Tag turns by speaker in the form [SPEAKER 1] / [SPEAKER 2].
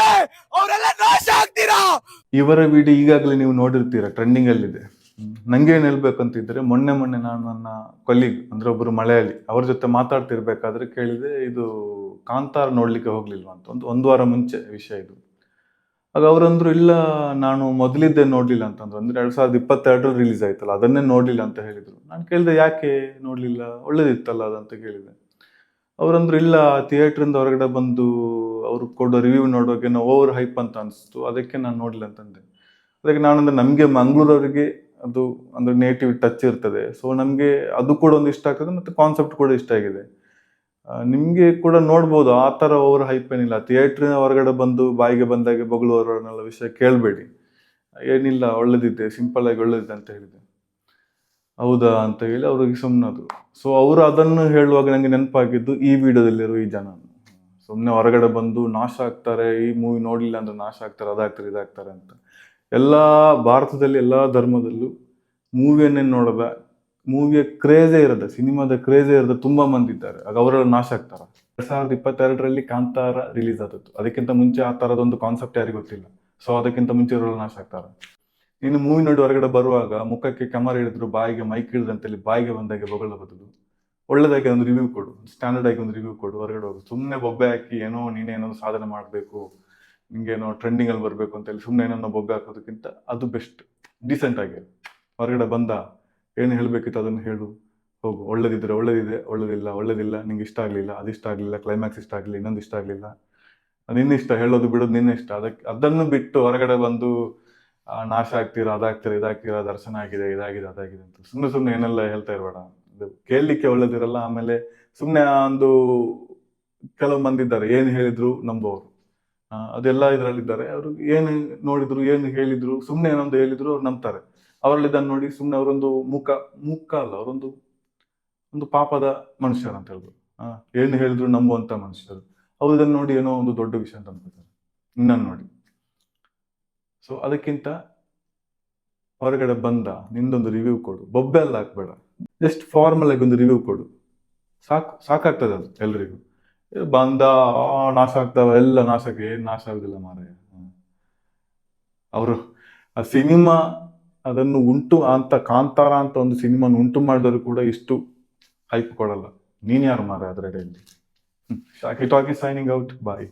[SPEAKER 1] ಬಿಟ್ರೆ ಅವರೆಲ್ಲ ನಾಶ ಆಗ್ತೀರಾ?
[SPEAKER 2] ಇವರ ವಿಡಿಯೋ ಈಗಾಗಲೇ ನೀವು ನೋಡಿರ್ತೀರ ಟ್ರೆಂಡಿಂಗ್ ಅಲ್ಲಿದೆ. ಏನ್ ಹೇಳ್ಬೇಕಂತಿದ್ರೆ, ಮೊನ್ನೆ ಮೊನ್ನೆ ನಾನು ನನ್ನ ಕೊಲ್ಲಿಗ್ ಅಂದ್ರೆ ಒಬ್ಬರು ಮಳೆಯಲ್ಲಿ ಅವ್ರ ಜೊತೆ ಮಾತಾಡ್ತಿರ್ಬೇಕಾದ್ರೆ ಕೇಳಿದೆ, ಇದು ಕಾಂತಾರ ನೋಡ್ಲಿಕ್ಕೆ ಹೋಗ್ಲಿಲ್ವಾ ಅಂತ. ಒಂದು ಒಂದು ವಾರ ಮುಂಚೆ ವಿಷಯ ಇದು. ಆಗ ಅವರಂದ್ರು, ಇಲ್ಲ, ನಾನು ಮೊದಲಿದ್ದೆ ನೋಡ್ಲಿಲ್ಲ ಅಂತಂದ್ರು. ಅಂದ್ರೆ ಎರಡ್ ಸಾವಿರದ ಇಪ್ಪತ್ತೆರಡರಲ್ಲಿ ರಿಲೀಸ್ ಆಯ್ತಲ್ಲ, ಅದನ್ನೇ ನೋಡ್ಲಿಲ್ಲ ಅಂತ ಹೇಳಿದ್ರು. ನಾನು ಕೇಳಿದೆ, ಯಾಕೆ ನೋಡ್ಲಿಲ್ಲ? ಒಳ್ಳೇದಿತ್ತಲ್ಲ ಅದಂತ ಕೇಳಿದೆ. ಅವರಂದ್ರು ಇಲ್ಲ ಥಿಯೇಟ್ರಿಂದ ಹೊರಗಡೆ ಬಂದು ಅವ್ರು ಕೊಡೋ ರಿವ್ಯೂ ನೋಡೋಕೆ ಓವರ್ ಹೈಪ್ ಅಂತ ಅನಿಸ್ತು. ಅದಕ್ಕೆ ನಾನು ನೋಡಲಿಲ್ಲ ಅಂತಂದೆ. ಅದಕ್ಕೆ ನಾನಂದ್ರೆ ನಮಗೆ ಮಂಗಳೂರವರಿಗೆ ಅದು ಅಂದ್ರೆ ನೇಟಿವ್ ಟಚ್ ಇರ್ತದೆ. ಸೊ ನಮಗೆ ಅದು ಕೂಡ ಒಂದು ಇಷ್ಟ ಆಗ್ತದೆ ಮತ್ತೆ ಕಾನ್ಸೆಪ್ಟ್ ಕೂಡ ಇಷ್ಟ ಆಗಿದೆ. ನಿಮಗೆ ಕೂಡ ನೋಡ್ಬೋದು, ಆ ಥರ ಓವರ್ ಹೈಪ್ ಏನಿಲ್ಲ. ಥಿಯೇಟ್ರಿನ ಹೊರಗಡೆ ಬಂದು ಬಾಯಿಗೆ ಬಂದಾಗೆ ಬೊಗಳುವವರನ್ನೆಲ್ಲ ವಿಷಯ ಕೇಳಬೇಡಿ. ಏನಿಲ್ಲ, ಒಳ್ಳೆದಿದೆ ಸಿಂಪಲ್ ಆಗಿ ಒಳ್ಳೆದಿದೆ ಅಂತ ಹೇಳಿದೆ. ಹೌದಾ ಅಂತ ಹೇಳಿ ಅವ್ರಿಗೆ ಸುಮ್ಮನದು ಸೊ ಅವರು ಅದನ್ನು ಹೇಳುವಾಗ ನನಗೆ ನೆನಪಾಗಿದ್ದು ಈ ವಿಡಿಯೋದಲ್ಲಿರೋ ಈ ಜನ. ಸುಮ್ಮನೆ ಹೊರಗಡೆ ಬಂದು ನಾಶ ಆಗ್ತಾರೆ, ಈ ಮೂವಿ ನೋಡಲಿಲ್ಲ ಅಂದ್ರೆ ನಾಶ ಆಗ್ತಾರೆ, ಅದಾಗ್ತಾರೆ, ಇದಾಗ್ತಾರೆ ಅಂತ. ಎಲ್ಲ ಭಾರತದಲ್ಲಿ, ಎಲ್ಲ ಧರ್ಮದಲ್ಲೂ ಮೂವಿಯನ್ನೇ ನೋಡದ ಮೂವಿಯ ಕ್ರೇಜೇ ಇರೋದ ಸಿನಿಮಾದ ಕ್ರೇಜೇ ಇರೋದ ತುಂಬಾ ಮಂದಿ ಇದ್ದಾರೆ. ಆಗ ಅವರೆಲ್ಲ ನಾಶ ಆಗ್ತಾರ. ಎರಡ್ ಸಾವಿರದ ಇಪ್ಪತ್ತೆರಡರಲ್ಲಿ ಕಾಂತಾರ ರಿಲೀಸ್ ಆದದ್ದು. ಅದಕ್ಕಿಂತ ಮುಂಚೆ ಆ ತರದೊಂದು ಕಾನ್ಸೆಪ್ಟ್ ಯಾರಿಗೂ ಗೊತ್ತಿಲ್ಲ. ಸೊ ಅದಕ್ಕಿಂತ ಮುಂಚೆ ಅವರೆಲ್ಲ ನಾಶ ಆಗ್ತಾರ. ಇನ್ನು ಮೂವಿ ನೋಡಿ ಹೊರಗಡೆ ಬರುವಾಗ ಮುಖಕ್ಕೆ ಕ್ಯಾಮರಾ ಹಿಡಿದ್ರು, ಬಾಯಿಗೆ ಮೈಕ್ ಹಿಡಿದ್ರು ಅಂತೇಳಿ ಬಾಯಿಗೆ ಬಂದಾಗೆ ಬೊಗಳ ಬದಲು ಒಳ್ಳೇದಾಗಿ ಒಂದು ರಿವ್ಯೂ ಕೊಡು. ಸ್ಟ್ಯಾಂಡರ್ಡ್ ಆಗಿ ಒಂದು ರಿವ್ಯೂ ಕೊಡು. ಹೊರಗಡೆ ಹೋಗು. ಸುಮ್ಮನೆ ಬೊಬ್ಬೆ ಹಾಕಿ ಏನೋ ನೀನೇನೋ ಸಾಧನೆ ಮಾಡಬೇಕು, ನಿಂಗೇನೋ ಟ್ರೆಂಡಿಂಗ್ ಅಲ್ಲಿ ಬರಬೇಕು ಅಂತೇಳಿ ಸುಮ್ಮನೆ ಏನೋ ಬೊಬ್ಬೆ ಹಾಕೋದಕ್ಕಿಂತ ಅದು ಬೆಸ್ಟ್ ಡೀಸೆಂಟ್ ಆಗಿ. ಹೊರಗಡೆ ಬಂದ ಏನು ಹೇಳಬೇಕಿತ್ತು ಅದನ್ನು ಹೇಳು. ಹೋಗು. ಒಳ್ಳೇದಿದ್ರೆ ಒಳ್ಳೇದಿದೆ, ಒಳ್ಳೇದಿಲ್ಲ ಒಳ್ಳೇದಿಲ್ಲ, ನಿಂಗೆ ಇಷ್ಟ ಆಗಲಿಲ್ಲ ಅದಿಷ್ಟ ಆಗಲಿಲ್ಲ ಕ್ಲೈಮ್ಯಾಕ್ಸ್ ಇಷ್ಟ ಆಗಲಿಲ್ಲ, ಇನ್ನೊಂದು ಇಷ್ಟ ಆಗಲಿಲ್ಲ. ನಿನ್ನ ಇಷ್ಟ ಹೇಳೋದು ಬಿಡೋದು ನಿನ್ನ ಇಷ್ಟ ಅದಕ್ಕೆ ಅದನ್ನು ಬಿಟ್ಟು ಹೊರಗಡೆ ಬಂದು ನಾಶ ಆಗ್ತೀರಾ, ಅದಾಗ್ತೀರಾ, ಇದಾಗ್ತೀರಾ, ದರ್ಶನ ಆಗಿದೆ, ಇದಾಗಿದೆ, ಅದಾಗಿದೆ ಅಂತ. ಸುಮ್ಮನೆ ಸುಮ್ಮನೆ ಏನೆಲ್ಲ ಹೇಳ್ತಾ ಇರಬೇಡ. ಇದು ಕೇಳಲಿಕ್ಕೆ ಒಳ್ಳೇದಿರಲ್ಲ, ಆಮೇಲೆ ಸುಮ್ಮನೆ ಒಂದು ಕೆಲವು ಮಂದಿದ್ದಾರೆ ಏನು ಹೇಳಿದ್ರು ನಂಬೋರು ಅದೆಲ್ಲ ಇದರಲ್ಲಿದ್ದಾರೆ. ಅವರು ಏನು ನೋಡಿದ್ರು, ಏನು ಹೇಳಿದ್ರು ಸುಮ್ಮನೆ ಏನೊಂದು ಹೇಳಿದ್ರು ಅವ್ರು ನಂಬ್ತಾರೆ. ಅವರಲ್ಲಿ ಇದನ್ನು ನೋಡಿ ಸುಮ್ಮನೆ ಅವರೊಂದು ಮುಖ ಮುಖ ಅಲ್ಲ, ಅವರೊಂದು, ಒಂದು ಪಾಪದ ಮನುಷ್ಯರು ಅಂತ ಹೇಳಿದ್ರು ಏನು ಹೇಳಿದ್ರು ನಂಬುವಂಥ ಮನುಷ್ಯರು. ಅವ್ರು ಇದನ್ನು ನೋಡಿ ಏನೋ ಒಂದು ದೊಡ್ಡ ವಿಷಯ ಅಂತ ಅನ್ಕೋತಾರೆ ನಿನ್ನನ್ನು ನೋಡಿ. ಸೊ ಅದಕ್ಕಿಂತ ಹೊರಗಡೆ ಬಂದ, ನಿಂದೊಂದು ರಿವ್ಯೂ ಕೊಡು. ಬೊಬ್ಬೆ ಎಲ್ಲ ಹಾಕ್ಬೇಡ. ಜಸ್ಟ್ ಫಾರ್ಮಲ್ ಆಗಿ ಒಂದು ರಿವ್ಯೂ ಕೊಡು. ಸಾಕು, ಸಾಕಾಗ್ತದೆ ಅದು ಎಲ್ರಿಗೂ. ಬಂದ ನಾಶ ಆಗ್ತಾವ, ಎಲ್ಲ ನಾಶಕ್ಕೆ ಏನು ನಾಶ ಆಗುದಿಲ್ಲ ಮಾರಾಯ. ಅವರು, ಆ ಸಿನಿಮಾ ಅದನ್ನು ಉಂಟು ಅಂತ, ಕಾಂತಾರ ಅಂತ ಒಂದು ಸಿನಿಮಾನ ಉಂಟು ಮಾಡಿದವರು ಕೂಡ ಇಷ್ಟು ಹೈಪ್ ಕೊಡಲ್ಲ. ನೀನ್ ಯಾರು ಮಾರ ಅದರ ಶಾಕಿ ಟಾಕಿ ಸೈನಿಂಗ್ ಔಟ್ ಬಾಯ್